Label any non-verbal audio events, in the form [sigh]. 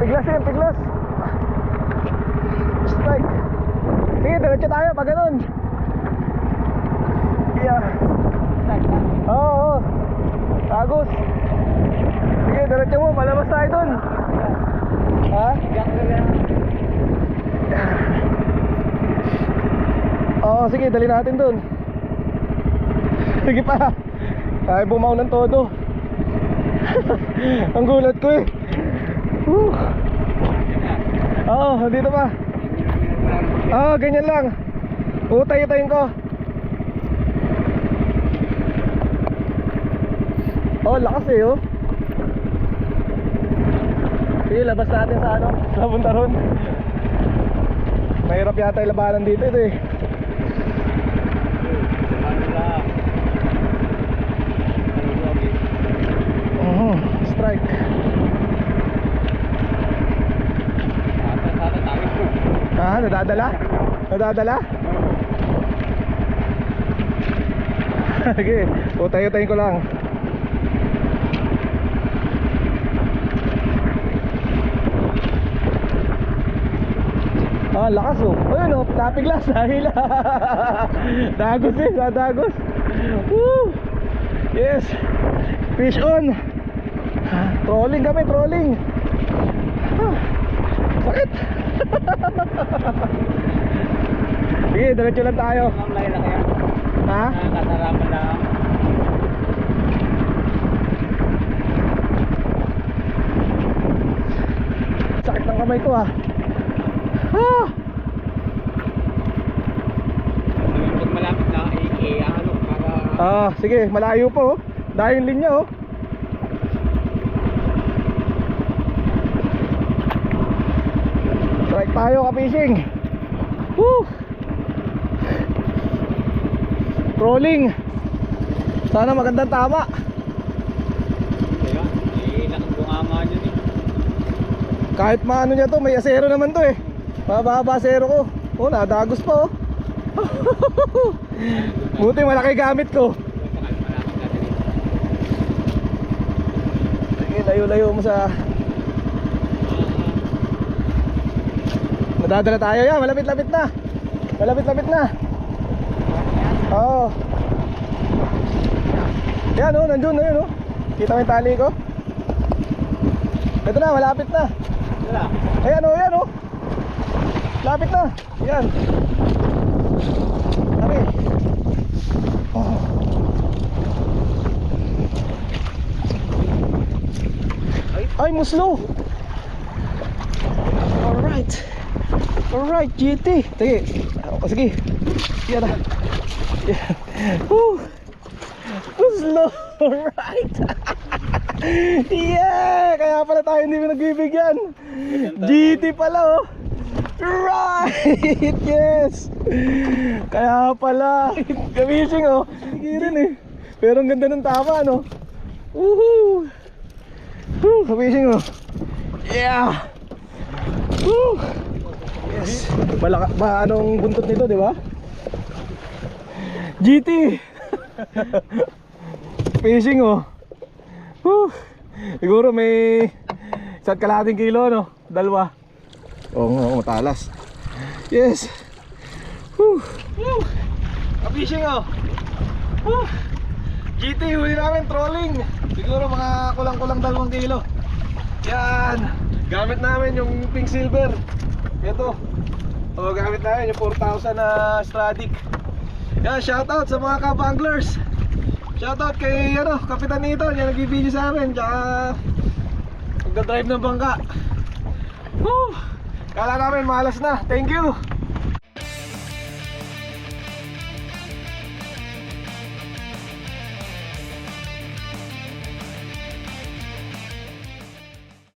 piglas yan, piglas. Strike. Sige, diretso tayo pag ganun. Yeah. Oo, oo. Tagos. Sige, diretso mo, palabas tayo dun. Ha? Oo, sige, dali natin dun. Sige pa. Tayo bumaw ng todo. [laughs] Ang gulat ko eh. Whew. Oo, dito pa. Oo, ganyan lang. Utay-utayin ko. Oh, lakas eh oh. Sige, labas natin sa ano, sa punta ron. Mahirap yata yung dito ito eh. Mhm, strike. Ah, nadadala? Nadadala? [laughs] Sige, utay-utayin ko lang. Ah, lakas oh. Ayun oh, napiglas [laughs] dahil. dagos eh, dadagos. Woo! Yes. Fish on. Trolling kami, trolling. Ah, Sakit. [laughs] Sige, diretso lang tayo. Ha? Sakit ng kamay ko ah. Ah! Pag malapit na, eh, ano, para... Ah, sige, malayo po. Oh. Dahil linya oh. Strike tayo ka-fishing. Woo! Trolling. Sana magandang tama. Kaya, nakabunganga dyan eh. Kahit maano niya to, may asero naman to eh. Mababa asero ko. Oh, nadagos pa oh. [laughs] Buti malaki gamit ko. Sige, layo-layo mo sa... Nadadala tayo yan, malapit-lapit na. Malapit-lapit na. Oo. Yan oh, nandun na yun oh. Kita mo yung tali ko? Ito na, malapit na. Wala. Ayan oh, yan oh. Lapit na. Yan. Sabi. Oh. Ay, muslo. Alright. Alright, GT. Sige. O, sige. Yan na. Yan. Woo. Muslo. Alright. [laughs] yeah! Kaya pala tayo hindi nagbibigyan. GT pala oh. Right! [laughs] Yes! Kaya pala. [laughs] Gamising oh. Sige rin eh. Pero ang ganda ng tama no. Woohoo! Woo! Gamising oh. Yeah! Woo! Yes. Malaka ba anong buntot nito, di ba? GT. [laughs] Fishing oh. Whew. Siguro may isa't kalahating kilo no, dalawa. Oo nga, oo, matalas. Yes. Whew. Whew. Ka-fishing oh. Whew. GT huli namin trolling. Siguro mga kulang-kulang dalawang kilo. Yan. Gamit namin yung pink silver. Ito. O gamit namin yung 4,000 na Stradic. Yan, shoutout sa mga kabanglers. Shoutout kay ano, Kapitan Nito, yan nag-video sa amin. Tsaka nagda-drive ng bangka. Woo! Kala namin malas na. Thank you.